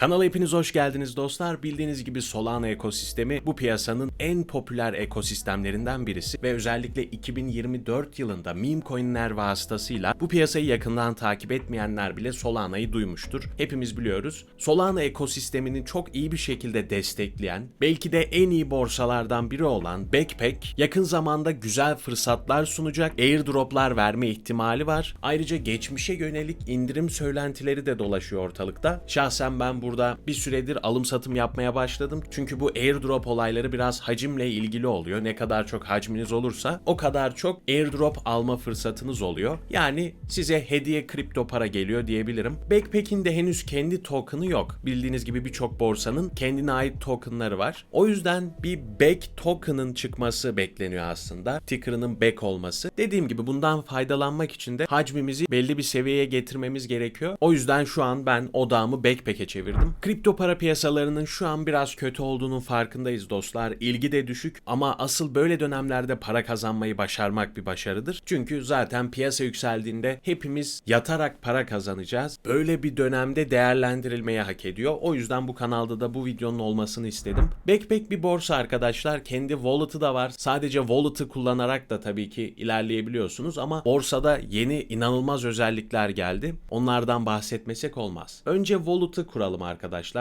Kanala hepiniz hoş geldiniz dostlar. Bildiğiniz gibi Solana ekosistemi bu piyasanın en popüler ekosistemlerinden birisi ve özellikle 2024 yılında meme coinler vasıtasıyla bu piyasayı yakından takip etmeyenler bile Solana'yı duymuştur. Hepimiz biliyoruz. Solana ekosistemini çok iyi bir şekilde destekleyen, belki de en iyi borsalardan biri olan Backpack yakın zamanda güzel fırsatlar sunacak, airdroplar verme ihtimali var. Ayrıca geçmişe yönelik indirim söylentileri de dolaşıyor ortalıkta. Şahsen ben burada bir süredir alım satım yapmaya başladım. Çünkü bu airdrop olayları biraz hacimle ilgili oluyor. Ne kadar çok hacminiz olursa o kadar çok airdrop alma fırsatınız oluyor. Yani size hediye kripto para geliyor diyebilirim. Backpack'in de henüz kendi token'ı yok. Bildiğiniz gibi birçok borsanın kendine ait token'ları var. O yüzden bir back token'ın çıkması bekleniyor aslında. Ticker'ının back olması. Dediğim gibi bundan faydalanmak için de hacmimizi belli bir seviyeye getirmemiz gerekiyor. O yüzden şu an ben odağımı backpack'e çevirdim. Kripto para piyasalarının şu an biraz kötü olduğunun farkındayız dostlar. İlgi de düşük ama asıl böyle dönemlerde para kazanmayı başarmak bir başarıdır. Çünkü zaten piyasa yükseldiğinde hepimiz yatarak para kazanacağız. Böyle bir dönemde değerlendirilmeyi hak ediyor. O yüzden bu kanalda da bu videonun olmasını istedim. Backpack bir borsa arkadaşlar. Kendi wallet'ı da var. Sadece wallet'ı kullanarak da tabii ki ilerleyebiliyorsunuz ama borsada yeni inanılmaz özellikler geldi. Onlardan bahsetmesek olmaz. Önce wallet'ı kuralım.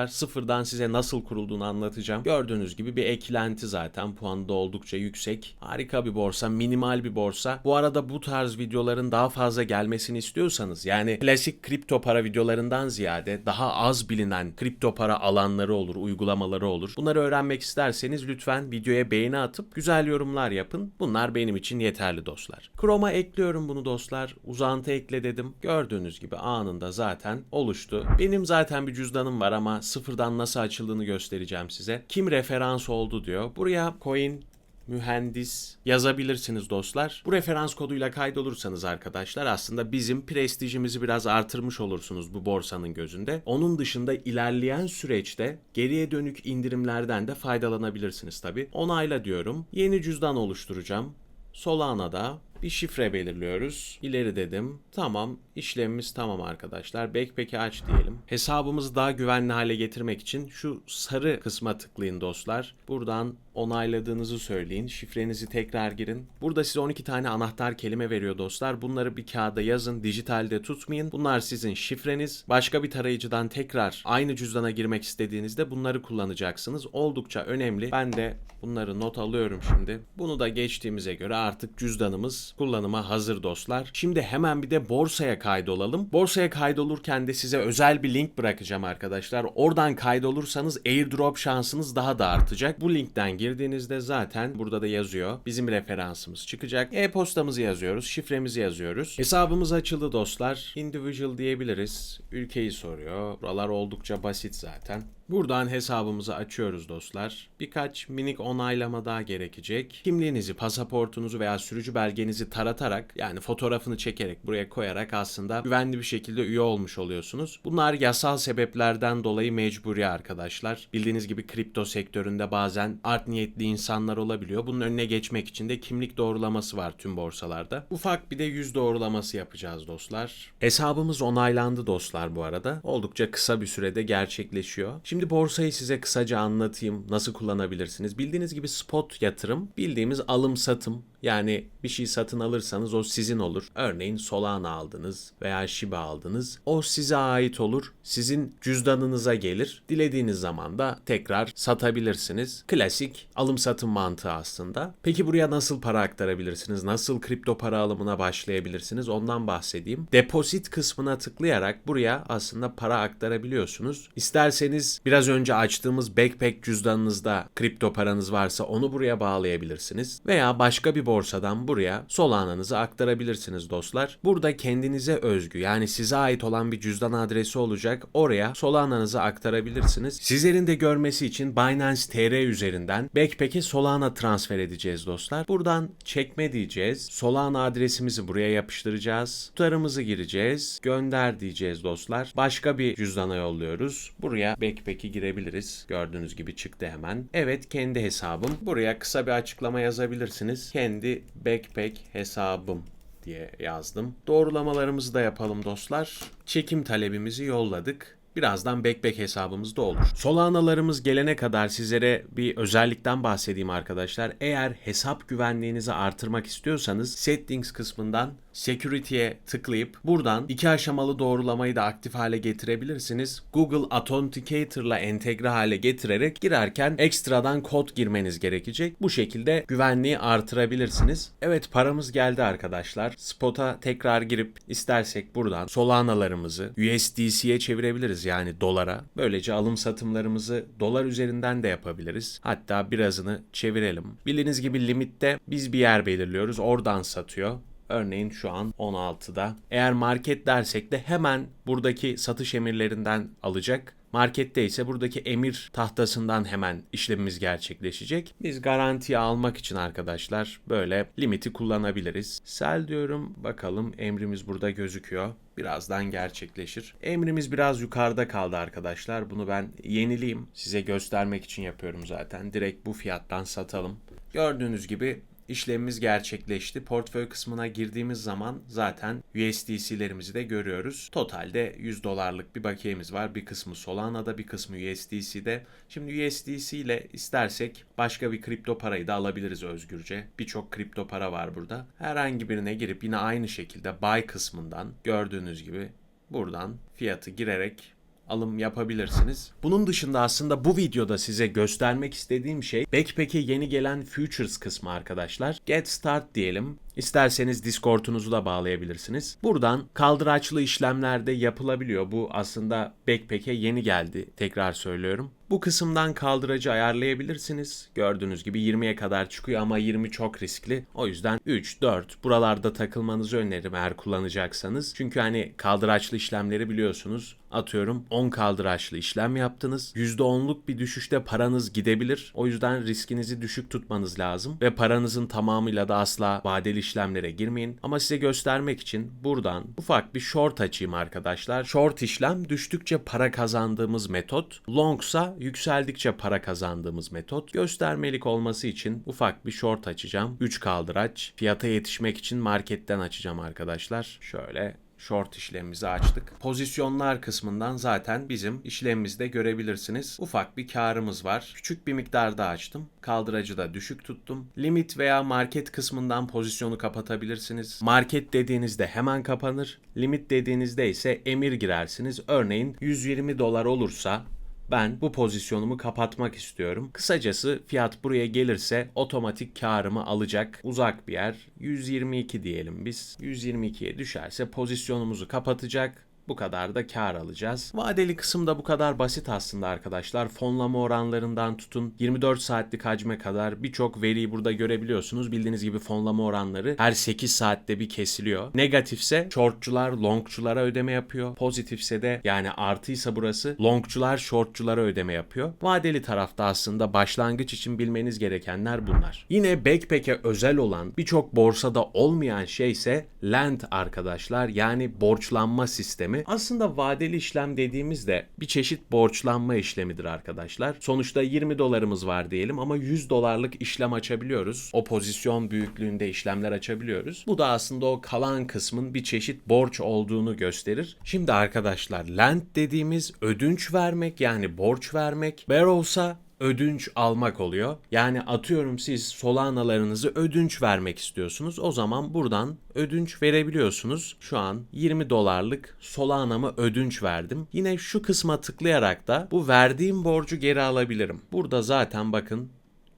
Sıfırdan size nasıl kurulduğunu anlatacağım. Gördüğünüz gibi bir eklenti zaten. Puanı da oldukça yüksek. Harika bir borsa, minimal bir borsa. Bu arada bu tarz videoların daha fazla gelmesini istiyorsanız yani klasik kripto para videolarından ziyade daha az bilinen kripto para alanları olur, uygulamaları olur. Bunları öğrenmek isterseniz lütfen videoya beğeni atıp güzel yorumlar yapın. Bunlar benim için yeterli dostlar. Chrome'a ekliyorum bunu dostlar. Uzantı ekle dedim. Gördüğünüz gibi anında zaten oluştu. Benim zaten bir cüzdanım var ama sıfırdan nasıl açıldığını göstereceğim size. Kim referans oldu diyor. Buraya coin mühendis yazabilirsiniz dostlar. Bu referans koduyla kaydolursanız arkadaşlar aslında bizim prestijimizi biraz artırmış olursunuz bu borsanın gözünde. Onun dışında ilerleyen süreçte geriye dönük indirimlerden de faydalanabilirsiniz tabi. Onayla diyorum. Yeni cüzdan oluşturacağım. Solana'da bir şifre belirliyoruz. İleri dedim. Tamam. işlemimiz tamam arkadaşlar. Backpack'i aç diyelim. Hesabımızı daha güvenli hale getirmek için şu sarı kısma tıklayın dostlar. Buradan onayladığınızı söyleyin. Şifrenizi tekrar girin. Burada size 12 tane anahtar kelime veriyor dostlar. Bunları bir kağıda yazın. Dijitalde tutmayın. Bunlar sizin şifreniz. Başka bir tarayıcıdan tekrar aynı cüzdana girmek istediğinizde bunları kullanacaksınız. Oldukça önemli. Ben de bunları not alıyorum şimdi. Bunu da geçtiğimize göre artık cüzdanımız kullanıma hazır dostlar. Şimdi hemen bir de borsaya kaydolalım. Borsaya kaydolurken de size özel bir link bırakacağım arkadaşlar. Oradan kaydolursanız airdrop şansınız daha da artacak. Bu linkten girdiğinizde zaten burada da yazıyor. Bizim referansımız çıkacak. E-postamızı yazıyoruz, şifremizi yazıyoruz. Hesabımız açıldı dostlar. Individual diyebiliriz. Ülkeyi soruyor. Buralar oldukça basit zaten. Buradan hesabımızı açıyoruz dostlar. Birkaç minik onaylama daha gerekecek. Kimliğinizi, pasaportunuzu veya sürücü belgenizi taratarak yani fotoğrafını çekerek buraya koyarak aslında güvenli bir şekilde üye olmuş oluyorsunuz. Bunlar yasal sebeplerden dolayı mecburi arkadaşlar. Bildiğiniz gibi kripto sektöründe bazen art niyetli insanlar olabiliyor. Bunun önüne geçmek için de kimlik doğrulaması var tüm borsalarda. Ufak bir de yüz doğrulaması yapacağız dostlar. Hesabımız onaylandı dostlar bu arada. Oldukça kısa bir sürede gerçekleşiyor. Şimdi borsayı size kısaca anlatayım. Nasıl kullanabilirsiniz? Bildiğiniz gibi spot yatırım, bildiğimiz alım satım. Yani bir şey satın alırsanız o sizin olur. Örneğin Solana aldınız veya Shiba aldınız. O size ait olur. Sizin cüzdanınıza gelir. Dilediğiniz zaman da tekrar satabilirsiniz. Klasik alım satım mantığı aslında. Peki buraya nasıl para aktarabilirsiniz? Nasıl kripto para alımına başlayabilirsiniz? Ondan bahsedeyim. Deposit kısmına tıklayarak buraya aslında para aktarabiliyorsunuz. İsterseniz biraz önce açtığımız backpack cüzdanınızda kripto paranız varsa onu buraya bağlayabilirsiniz. Veya başka bir borsadan buraya Solana'nızı aktarabilirsiniz dostlar. Burada kendinize özgü yani size ait olan bir cüzdan adresi olacak. Oraya Solana'nızı aktarabilirsiniz. Sizlerin de görmesi için Binance TR üzerinden Backpack'e Solana transfer edeceğiz dostlar. Buradan çekme diyeceğiz. Solana adresimizi buraya yapıştıracağız. Tutarımızı gireceğiz. Gönder diyeceğiz dostlar. Başka bir cüzdana yolluyoruz. Buraya Backpack'i girebiliriz. Gördüğünüz gibi çıktı hemen. Evet kendi hesabım. Buraya kısa bir açıklama yazabilirsiniz. Kendi Backpack hesabım diye yazdım. Doğrulamalarımızı da yapalım dostlar. Çekim talebimizi yolladık. Birazdan backpack hesabımızda olur. Solanalarımız gelene kadar sizlere bir özellikten bahsedeyim arkadaşlar. Eğer hesap güvenliğinizi artırmak istiyorsanız settings kısmından security'ye tıklayıp buradan iki aşamalı doğrulamayı da aktif hale getirebilirsiniz. Google Authenticator ile entegre hale getirerek girerken ekstradan kod girmeniz gerekecek. Bu şekilde güvenliği artırabilirsiniz. Evet paramız geldi arkadaşlar. Spot'a tekrar girip istersek buradan Solana'larımızı USDC'ye çevirebiliriz yani dolara. Böylece alım satımlarımızı dolar üzerinden de yapabiliriz. Hatta birazını çevirelim. Bildiğiniz gibi limitte biz bir yer belirliyoruz. Oradan satıyor. Örneğin şu an 16'da. Eğer market dersek de hemen buradaki satış emirlerinden alacak. Markette ise buradaki emir tahtasından hemen işlemimiz gerçekleşecek. Biz garantiye almak için arkadaşlar böyle limiti kullanabiliriz. Sel diyorum bakalım emrimiz burada gözüküyor. Birazdan gerçekleşir. Emrimiz biraz yukarıda kaldı arkadaşlar. Bunu ben yenileyim. Size göstermek için yapıyorum zaten. Direkt bu fiyattan satalım. Gördüğünüz gibi işlemimiz gerçekleşti. Portföy kısmına girdiğimiz zaman zaten USDC'lerimizi de görüyoruz. Totalde 100 dolarlık bir bakiyemiz var. Bir kısmı Solana'da, bir kısmı USDC'de. Şimdi USDC ile istersek başka bir kripto parayı da alabiliriz özgürce. Birçok kripto para var burada. Herhangi birine girip yine aynı şekilde buy kısmından gördüğünüz gibi buradan fiyatı girerek alım yapabilirsiniz. Bunun dışında aslında bu videoda size göstermek istediğim şey Backpack'e yeni gelen Futures kısmı arkadaşlar. Get Start diyelim. İsterseniz Discord'unuzu da bağlayabilirsiniz. Buradan kaldıraçlı işlemlerde yapılabiliyor. Bu aslında Backpack'e yeni geldi. Tekrar söylüyorum. Bu kısımdan kaldıracı ayarlayabilirsiniz. Gördüğünüz gibi 20'ye kadar çıkıyor ama 20 çok riskli. O yüzden 3, 4 buralarda takılmanızı öneririm eğer kullanacaksanız. Çünkü hani kaldıraçlı işlemleri biliyorsunuz. Atıyorum 10 kaldıraçlı işlem yaptınız. %10'luk bir düşüşte paranız gidebilir. O yüzden riskinizi düşük tutmanız lazım. Ve paranızın tamamıyla da asla vadeli işlemlere girmeyin. Ama size göstermek için buradan ufak bir short açayım arkadaşlar. Short işlem düştükçe para kazandığımız metot. Longsa yükseldikçe para kazandığımız metot. Göstermelik olması için ufak bir short açacağım. 3 kaldıraç. Fiyata yetişmek için marketten açacağım arkadaşlar. Şöyle short işlemimizi açtık. Pozisyonlar kısmından zaten bizim işlemimizde görebilirsiniz. Ufak bir karımız var. Küçük bir miktarda açtım. Kaldıracı da düşük tuttum. Limit veya market kısmından pozisyonu kapatabilirsiniz. Market dediğinizde hemen kapanır. Limit dediğinizde ise emir girersiniz. Örneğin 120 dolar olursa ben bu pozisyonumu kapatmak istiyorum. Kısacası fiyat buraya gelirse otomatik karımı alacak. Uzak bir yer 122 diyelim biz. 122'ye düşerse pozisyonumuzu kapatacak. Bu kadar da kar alacağız. Vadeli kısım da bu kadar basit aslında arkadaşlar. Fonlama oranlarından tutun 24 saatlik hacme kadar birçok veriyi burada görebiliyorsunuz. Bildiğiniz gibi fonlama oranları her 8 saatte bir kesiliyor. Negatifse shortçular longçulara ödeme yapıyor. Pozitifse de yani artıysa burası longçular shortçulara ödeme yapıyor. Vadeli tarafta aslında başlangıç için bilmeniz gerekenler bunlar. Yine Backpack'e özel olan birçok borsada olmayan şey ise Lend arkadaşlar yani borçlanma sistemi. Aslında vadeli işlem dediğimizde bir çeşit borçlanma işlemidir arkadaşlar. Sonuçta 20 dolarımız var diyelim ama 100 dolarlık işlem açabiliyoruz. O pozisyon büyüklüğünde işlemler açabiliyoruz. Bu da aslında o kalan kısmın bir çeşit borç olduğunu gösterir. Şimdi arkadaşlar lend dediğimiz ödünç vermek yani borç vermek. Borrow'sa ödünç almak oluyor. Yani atıyorum siz Solana'larınızı ödünç vermek istiyorsunuz. O zaman buradan ödünç verebiliyorsunuz. Şu an 20 dolarlık Solana'mı ödünç verdim. Yine şu kısma tıklayarak da bu verdiğim borcu geri alabilirim. Burada zaten bakın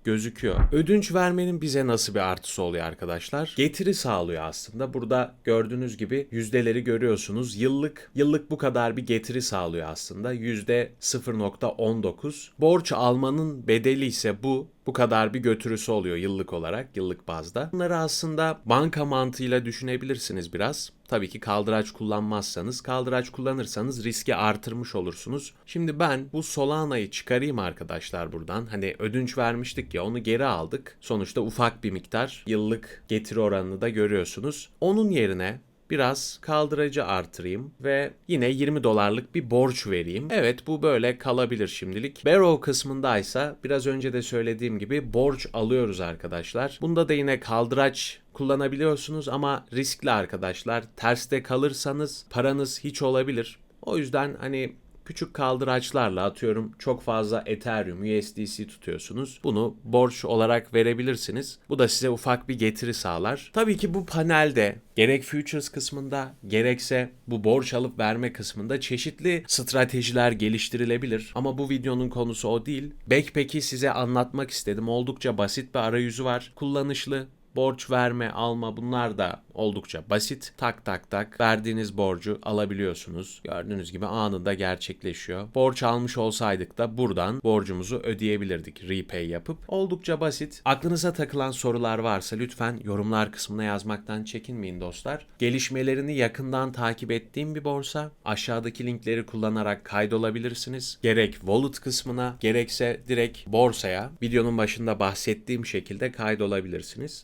gözüküyor. Ödünç vermenin bize nasıl bir artısı oluyor arkadaşlar? Getiri sağlıyor aslında. Burada gördüğünüz gibi yüzdeleri görüyorsunuz. Yıllık yıllık bu kadar bir getiri sağlıyor aslında. Yüzde 0.19. Borç almanın bedeli ise bu bu kadar bir götürüsü oluyor yıllık olarak, yıllık bazda. Bunları aslında banka mantığıyla düşünebilirsiniz biraz. Tabii ki kaldıraç kullanmazsanız, kaldıraç kullanırsanız riski artırmış olursunuz. Şimdi ben bu Solana'yı çıkarayım arkadaşlar buradan. Hani ödünç vermiştik ya onu geri aldık. Sonuçta ufak bir miktar yıllık getiri oranını da görüyorsunuz. Onun yerine biraz kaldıracı artırayım ve yine 20 dolarlık bir borç vereyim. Evet bu böyle kalabilir şimdilik. Barrow kısmındaysa biraz önce de söylediğim gibi borç alıyoruz arkadaşlar. Bunda da yine kaldıraç kullanabiliyorsunuz ama riskli arkadaşlar. Terste kalırsanız paranız hiç olabilir. O yüzden hani küçük kaldıraçlarla atıyorum çok fazla Ethereum, USDC tutuyorsunuz. Bunu borç olarak verebilirsiniz. Bu da size ufak bir getiri sağlar. Tabii ki bu panelde gerek futures kısmında gerekse bu borç alıp verme kısmında çeşitli stratejiler geliştirilebilir. Ama bu videonun konusu o değil. Backpack'i size anlatmak istedim. Oldukça basit bir arayüzü var. Kullanışlı, borç verme, alma bunlar da oldukça basit. Tak tak tak verdiğiniz borcu alabiliyorsunuz. Gördüğünüz gibi anında gerçekleşiyor. Borç almış olsaydık da buradan borcumuzu ödeyebilirdik repay yapıp. Oldukça basit. Aklınıza takılan sorular varsa lütfen yorumlar kısmına yazmaktan çekinmeyin dostlar. Gelişmelerini yakından takip ettiğim bir borsa. Aşağıdaki linkleri kullanarak kaydolabilirsiniz. Gerek wallet kısmına gerekse direkt borsaya videonun başında bahsettiğim şekilde kaydolabilirsiniz.